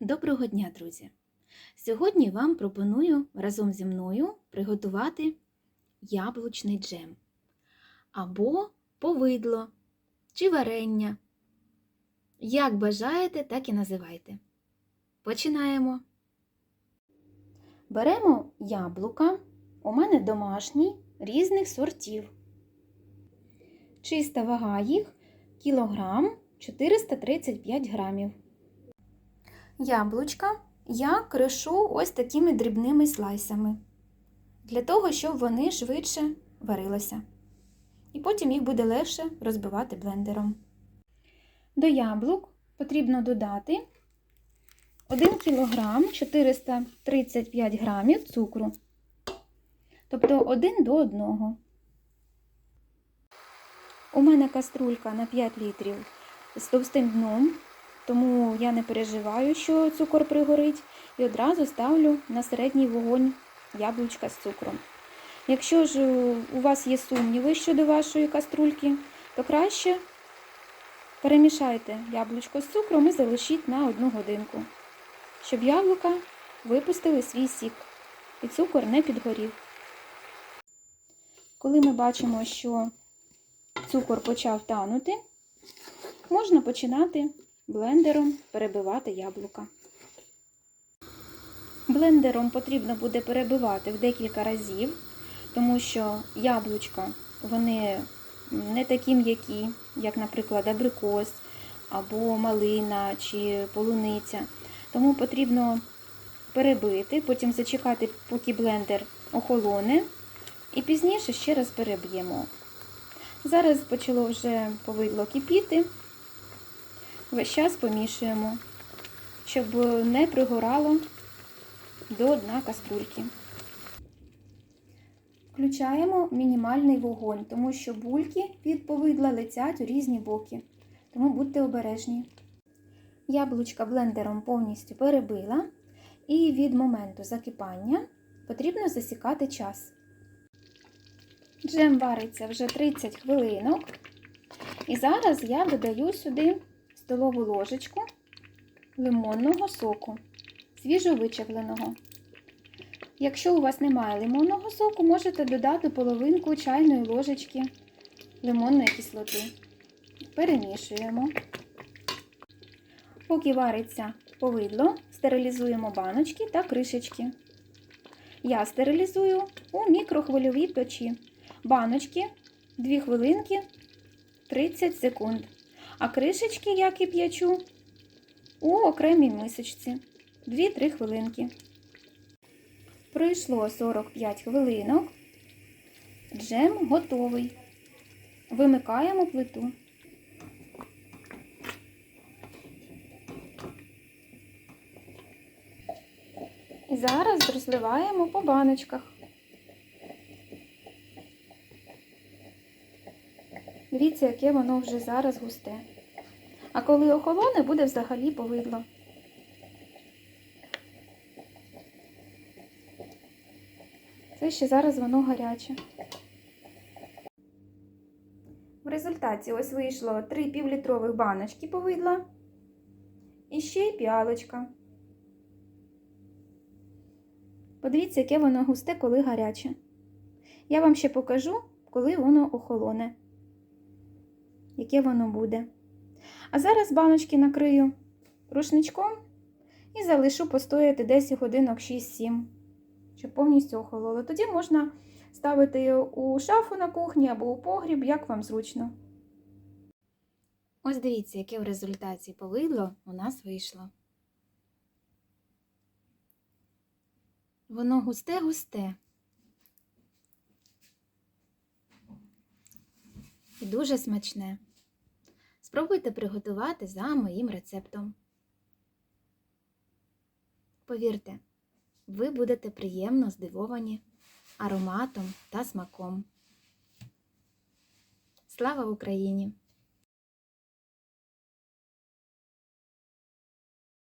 Доброго дня, друзі! Сьогодні вам пропоную разом зі мною приготувати яблучний джем або повидло чи варення. Як бажаєте, так і називайте. Починаємо. Беремо яблука. У мене домашні різних сортів. Чиста вага їх кілограм 435 грамів. Яблучка я кришу ось такими дрібними слайсами, для того, щоб вони швидше варилися. І потім їх буде легше розбивати блендером. До яблук потрібно додати 1 кг 435 грамів цукру, тобто 1 до 1. У мене каструлька на 5 літрів з товстим дном, тому я не переживаю, що цукор пригорить, і одразу ставлю на середній вогонь яблучка з цукром. Якщо ж у вас є сумніви щодо вашої каструльки, то краще перемішайте яблучко з цукром і залишіть на одну годинку, щоб яблука випустили свій сік і цукор не підгорів. Коли ми бачимо, що цукор почав танути, можна починати блендером перебивати яблука. Блендером потрібно буде перебивати в декілька разів, тому що яблучка вони не такі м'які, як, наприклад, абрикос або малина чи полуниця. Тому потрібно перебити, потім зачекати, поки блендер охолоне, і пізніше ще раз переб'ємо. Зараз почало вже повидло кипіти. Весь час помішуємо, щоб не пригорало до дна каструльки. Включаємо мінімальний вогонь, тому що бульки від повидла летять у різні боки, тому будьте обережні. Яблучка блендером повністю перебила, і від моменту закипання потрібно засікати час. Джем вариться вже 30 хвилинок. І зараз я додаю сюди столову ложечку лимонного соку, свіжовичавленого. Якщо у вас немає лимонного соку, можете додати половинку чайної ложечки лимонної кислоти. Перемішуємо. Поки вариться повидло, стерилізуємо баночки та кришечки. Я стерилізую у мікрохвильовій печі. Баночки 2 хвилинки 30 секунд. А кришечки я кип'ячу у окремій мисочці 2-3 хвилинки. Пройшло 45 хвилинок. Джем готовий. Вимикаємо плиту. І зараз розливаємо по баночках. Дивіться, яке воно вже зараз густе. А коли охолоне, буде взагалі повидло. Це ще зараз воно гаряче. В результаті ось вийшло 3 півлітрових баночки повидла і ще й піалочка. Подивіться, яке воно густе, коли гаряче. Я вам ще покажу, коли воно охолоне яке воно буде. А зараз баночки накрию рушничком і залишу постояти десь годинок 6-7, щоб повністю охололо. Тоді можна ставити у шафу на кухні або у погріб, як вам зручно. Ось дивіться, яке в результаті повидло у нас вийшло. Воно густе-густе. І дуже смачне. Спробуйте приготувати за моїм рецептом. Повірте, ви будете приємно здивовані ароматом та смаком. Слава Україні!